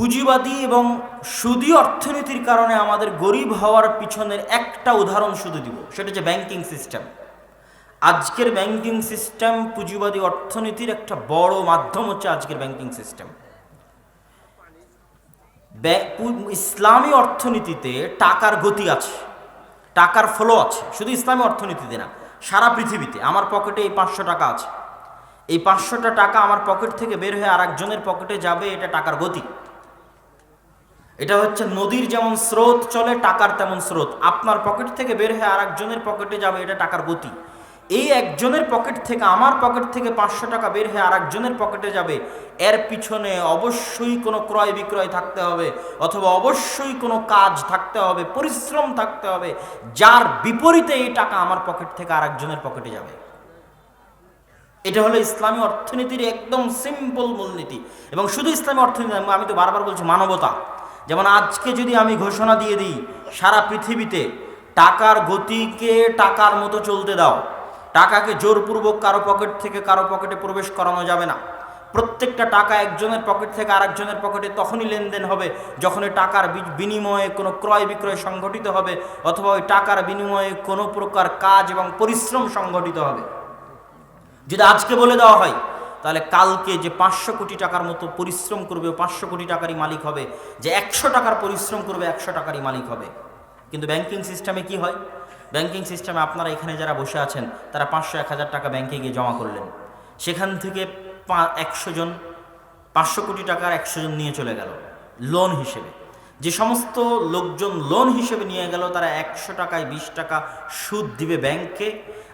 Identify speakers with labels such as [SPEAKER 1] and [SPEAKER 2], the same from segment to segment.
[SPEAKER 1] পুঁজিবাদী এবং সুদী অর্থনীতির কারণে আমাদের গরিব হওয়ার পিছনের একটা উদাহরণ শুধু দিব, সেটা হচ্ছে ব্যাংকিং সিস্টেম আজকের ব্যাংকিং সিস্টেম পুঁজিবাদী অর্থনীতির একটা বড় মাধ্যম হচ্ছে আজকের ব্যাংকিং সিস্টেম ইসলামী অর্থনীতিতে টাকার গতি আছে, টাকার ফ্লো আছে, শুধু ইসলামী অর্থনীতিতে না, সারা পৃথিবীতে। আমার পকেটে এই পাঁচশো টাকা আছে। এই পাঁচশোটা টাকা আমার পকেট থেকে বের হয়ে আর পকেটে যাবে, এটা টাকার গতি। এটা হচ্ছে নদীর যেমন স্রোত চলে, টাকার তেমন স্রোত। আপনার পকেট থেকে বের হয়ে আর একজনের পকেটে যাবে, এটা টাকার গতি। এই একজনের পকেট থেকে, আমার পকেট থেকে পাঁচশো টাকা বের হয়ে আর একজনের পকেটে যাবে, এর পিছনে অবশ্যই কোনো ক্রয় বিক্রয় থাকতে হবে, অথবা অবশ্যই কোনো কাজ থাকতে হবে, পরিশ্রম থাকতে হবে, যার বিপরীতে এই টাকা আমার পকেট থেকে আর একজনের পকেটে যাবে। এটা হলো ইসলামী অর্থনীতির একদম সিম্পল মূলনীতি। এবং শুধু ইসলামী অর্থনীতি আমি তো বারবার বলছি মানবতা। যেমন আজকে যদি আমি ঘোষণা দিয়ে দিই, সারা পৃথিবীতে টাকার গতিকে টাকার মতো চলতে দাও। টাকাকে জোরপূর্বক কারও পকেট থেকে কারও পকেটে প্রবেশ করানো যাবে না। প্রত্যেকটা টাকা একজনের পকেট থেকে আরেকজনের পকেটে তখনই লেনদেন হবে যখন ওই টাকার বিনিময়ে কোনো ক্রয় বিক্রয় সংঘটিত হবে অথবা ওই টাকার বিনিময়ে কোনো প্রকার কাজ এবং পরিশ্রম সংঘটিত হবে। যদি আজকে বলে দেওয়া হয় তাহলে কালকে যে পাঁচশো কোটি টাকার মতো পরিশ্রম করবে পাঁচশো কোটি টাকারই মালিক হবে, যে একশো টাকার পরিশ্রম করবে, একশো টাকারই মালিক হবে। কিন্তু ব্যাংকিং সিস্টেমে কি হয়? ব্যাংকিং সিস্টেমে আপনারা এখানে যারা বসে আছেন, তারা পাঁচশো এক হাজার টাকা ব্যাংকে গিয়ে জমা করলেন। সেখান থেকে একশো জন, পাঁচশো কোটি টাকার একশো জন নিয়ে চলে গেল, লোন হিসেবে। যে সমস্ত লোকজন লোন হিসেবে নিয়ে গেল, তারা একশো টাকায় বিশ টাকা সুদ দিবে ব্যাংকে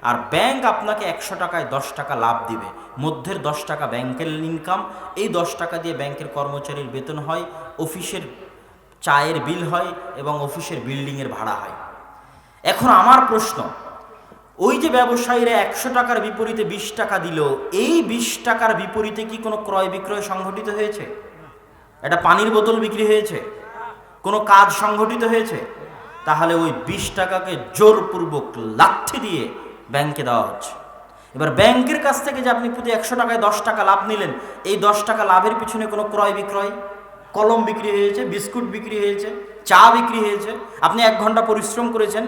[SPEAKER 1] আর ব্যাংক আপনাকে একশো টাকায় দশ টাকা লাভ দিবে। মধ্যের দশ টাকা ব্যাংকের ইনকাম এই দশ টাকা দিয়ে ব্যাংকের কর্মচারীর বেতন হয়, অফিসের চায়ের বিল হয় এবং অফিসের বিল্ডিংয়ের ভাড়া হয়। এখন আমার প্রশ্ন, ওই যে ব্যবসায়ীরা একশো টাকার বিপরীতে বিশ টাকা দিল, এই বিশ টাকার বিপরীতে কি কোনো ক্রয় বিক্রয় সংঘটিত হয়েছে? এটা পানির বোতল বিক্রি হয়েছে? কোনো কাজ সংঘটিত হয়েছে, তাহলে ওই বিশ টাকাকে জোরপূর্বক লাথি দিয়ে ব্যাংকে দেওয়া হচ্ছে। এবার ব্যাংকের কাছ থেকে যে আপনি প্রতি একশো টাকায় দশ টাকা লাভ নিলেন, এই দশ টাকা লাভের পিছনে কোনো ক্রয় বিক্রয়? কলম বিক্রি হয়েছে, বিস্কুট বিক্রি হয়েছে, চা বিক্রি হয়েছে, আপনি এক ঘণ্টা পরিশ্রম করেছেন,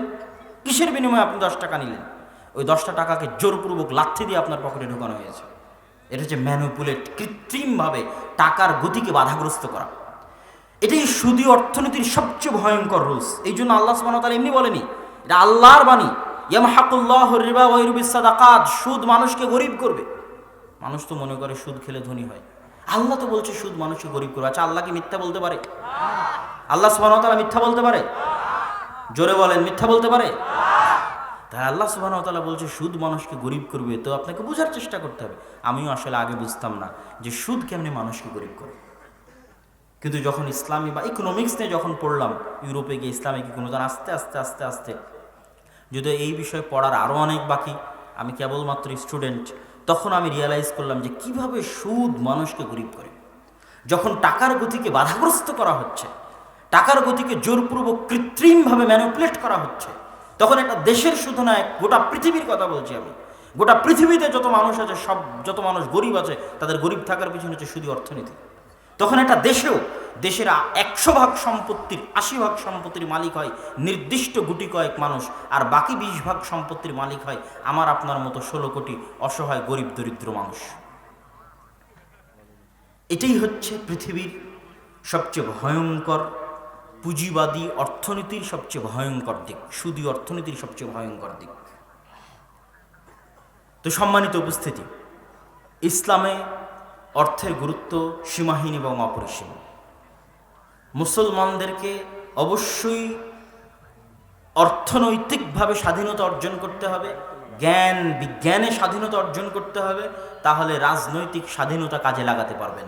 [SPEAKER 1] কিসের বিনিময়ে আপনি দশ টাকা নিলেন? ওই দশটা টাকাকে জোরপূর্বক লাথি দিয়ে আপনার পকেটে ঢোকানো হয়েছে। এটা হচ্ছে ম্যানুপুলেট কৃত্রিমভাবে টাকার গতিকে বাধাগ্রস্ত করা। এটাই সুদী অর্থনীতির সবচেয়ে ভয়ঙ্কর রুলস। এই জন্য আল্লাহ সুবহানাহু এমনি বলেনি, এটা আল্লাহর বাণী, ইয়ামহাকুল্লাহ রিবা সুদ মানুষকে গরিব করবে। মানুষ তো মনে করে সুদ খেলে ধনী হয়। আল্লাহ তো বলছে সুদ মানুষকে গরিব করবে। আচ্ছা আল্লাহ কি মিথ্যা বলতে পারে? আল্লাহ ওয়া মিথ্যা বলতে পারে? জোরে বলেন, মিথ্যা বলতে পারে? তাই আল্লাহ তাআলা বলছে সুদ মানুষকে গরিব করবে, তো আপনাকে বোঝার চেষ্টা করতে হবে। আমিও আসলে আগে বুঝতাম না যে সুদ কেমনি মানুষকে গরিব করে। কিন্তু যখন ইসলামী বা ইকোনমিক্স নিয়ে যখন পড়লাম, ইউরোপে গিয়ে ইসলামিক ইকোনমিক্স আস্তে আস্তে আস্তে আস্তে, যদিও এই বিষয়ে পড়ার আরও অনেক বাকি, আমি কেবলমাত্র স্টুডেন্ট তখন আমি রিয়েলাইজ করলাম যে কীভাবে সুদ মানুষকে গরিব করে। যখন টাকার গতিকে বাধাগ্রস্ত করা হচ্ছে, টাকার গতিকে জোরপূর্বক কৃত্রিমভাবে ম্যানুপুলেট করা হচ্ছে, তখন একটা দেশের শুধু নয় গোটা পৃথিবীর কথা বলছি আমি। গোটা পৃথিবীতে যত মানুষ আছে, সব, যত মানুষ গরিব আছে, তাদের গরিব থাকার পিছনে হচ্ছে শুধু অর্থনীতি। তখন একটা দেশেও দেশের একশো ভাগ সম্পত্তির, আশি ভাগ সম্পত্তির মালিক হয়, নির্দিষ্ট গুটি কয়েক মানুষ, আর বাকি বিশ ভাগ সম্পত্তির মালিক হয় আমার আপনার মতো ষোলো কোটি অসহায়, গরিব, দরিদ্র মানুষ। এটাই হচ্ছে পৃথিবীর সবচেয়ে ভয়ঙ্কর, পুঁজিবাদী অর্থনীতির সবচেয়ে ভয়ঙ্কর দিক, সুদী অর্থনীতির সবচেয়ে ভয়ঙ্কর দিক। তো সম্মানিত উপস্থিতি, ইসলামে অর্থের গুরুত্ব সীমাহীন এবং অপরিসীম। মুসলমানদেরকে অবশ্যই অর্থনৈতিকভাবে স্বাধীনতা অর্জন করতে হবে, জ্ঞান, বিজ্ঞানে স্বাধীনতা অর্জন করতে হবে, তাহলে রাজনৈতিক স্বাধীনতা কাজে লাগাতে পারবেন।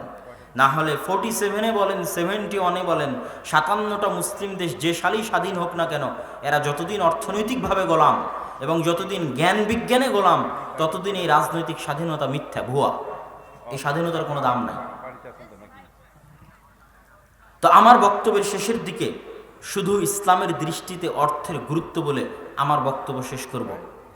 [SPEAKER 1] না হলে ফোর্টি সেভেনে বলেন সেভেন্টি ওয়ানে বলেন, সাতান্নটা মুসলিম দেশ যে সালই স্বাধীন হোক না কেন, এরা যতদিন অর্থনৈতিকভাবে গোলাম এবং যতদিন জ্ঞান বিজ্ঞানে গোলাম, ততদিন এই রাজনৈতিক স্বাধীনতা মিথ্যা, ভুয়া। এই স্বাধীনতার কোনো দাম নাই। তো আমার বক্তব্যের শেষের দিকে শুধু ইসলামের দৃষ্টিতে অর্থের গুরুত্ব বলে আমার বক্তব্য শেষ করব।